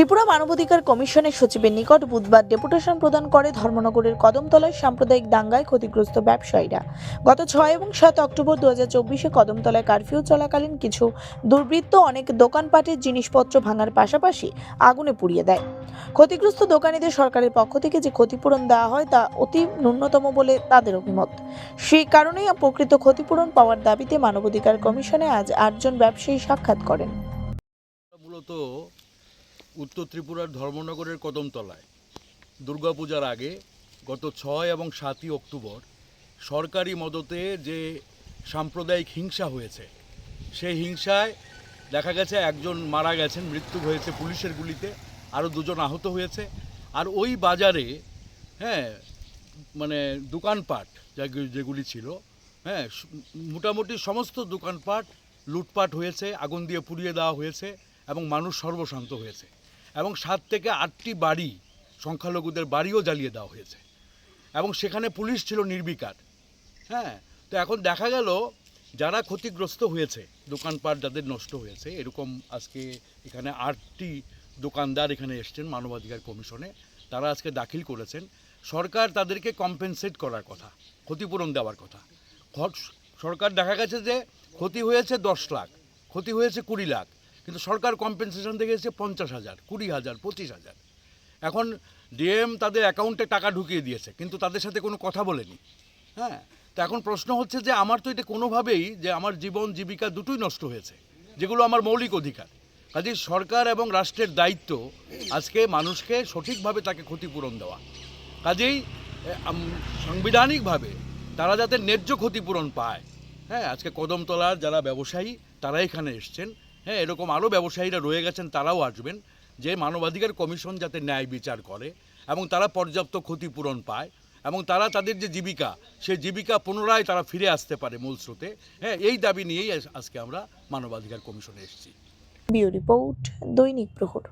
ত্রিপুরা মানবাধিকার কমিশনের সচিবের নিকট বুধবার ডেপুটেশন প্রদান করে ধর্মনগরের কদমতলায় সাম্প্রদায়িক দাঙ্গায় ক্ষতিগ্রস্ত ব্যবসায়ীরা। গত ছয় এবং সাত অক্টোবর দু হাজার চব্বিশে কদমতলায় কারফিউ চলাকালীন কিছু দুর্বৃত্ত অনেক দোকানপাটের জিনিসপত্র ভাঙার পাশাপাশি আগুনে পুড়িয়ে দেয়। ক্ষতিগ্রস্ত দোকানীদের সরকারের পক্ষ থেকে যে ক্ষতিপূরণ দেওয়া হয় তা অতি ন্যূনতম বলে তাদের অভিমত। সেই কারণেই প্রকৃত ক্ষতিপূরণ পাওয়ার দাবিতে মানবাধিকার কমিশনে আজ আটজন ব্যবসায়ী সাক্ষাৎ করেন। মূলত উত্তর ত্রিপুরার ধর্মনগরের কদমতলায়। দুর্গাপূজার আগে গত ছয় এবং সাতই অক্টোবর সরকারি মদতে যে সাম্প্রদায়িক হিংসা হয়েছে, সেই হিংসায় দেখা গেছে একজন মারা গেছেন, মৃত্যু হয়েছে পুলিশের গুলিতে আরও দুজন আহত হয়েছে। আর ওই বাজারে হ্যাঁ মানে দোকানপাট যেগু- যেগুলি ছিল হ্যাঁ মোটামুটি সমস্ত দোকানপাট লুটপাট হয়েছে, আগুন দিয়ে পুড়িয়ে দেওয়া হয়েছে। এবং মানুষ সর্বশান্ত হয়েছে এবং সাত থেকে আটটি বাড়ি সংখ্যালঘুদের বাড়িও জ্বালিয়ে দেওয়া হয়েছে। এবং সেখানে পুলিশ ছিল নির্বিকার। হ্যাঁ তো এখন দেখা গেল যারা ক্ষতিগ্রস্ত হয়েছে, দোকানপাট যাদের নষ্ট হয়েছে, এরকম আজকে এখানে আটটি দোকানদার এখানে এসছেন মানবাধিকার কমিশনে। তারা আজকে দাখিল করেছেন। সরকার তাদেরকে কম্পেনসেট করার কথা, ক্ষতিপূরণ দেওয়ার কথা। সরকার দেখা গেছে যে ক্ষতি হয়েছে দশ লাখ, ক্ষতি হয়েছে কুড়ি লাখ। কিন্তু সরকার কম্পেনসেশন দেখেছে পঞ্চাশ হাজার, কুড়ি হাজার, পঁচিশ হাজার। এখন ডিএম তাদের অ্যাকাউন্টে টাকা ঢুকিয়ে দিয়েছে, কিন্তু তাদের সাথে কোনো কথা বলেনি। হ্যাঁ তো এখন প্রশ্ন হচ্ছে যে আমার তো এটা কোনোভাবেই যে আমার জীবন, জীবিকা দুটোই নষ্ট হয়েছে, যেগুলো আমার মৌলিক অধিকার। কাজেই সরকার এবং রাষ্ট্রের দায়িত্ব আজকে মানুষকে সঠিকভাবে তাকে ক্ষতিপূরণ দেওয়া। কাজেই সাংবিধানিকভাবে তারা যাতে ন্যায্য ক্ষতিপূরণ পায়। হ্যাঁ আজকে কদমতলার যারা ব্যবসায়ী, তারা এখানে এসছেন। হ্যাঁ এরকম আরও ব্যবসায়ীরা রয়ে গেছেন, তারাও আসবেন, যে মানবাধিকার কমিশন যাতে ন্যায় বিচার করে এবং তারা পর্যাপ্ত ক্ষতিপূরণ পায় এবং তারা তাদের যে জীবিকা, সে জীবিকা পুনরায় তারা ফিরে আসতে পারে মূল স্রোতে। হ্যাঁ এই দাবি নিয়েই আজকে আমরা মানবাধিকার কমিশনে এসেছি। রিপোর্ট দৈনিক প্রহর।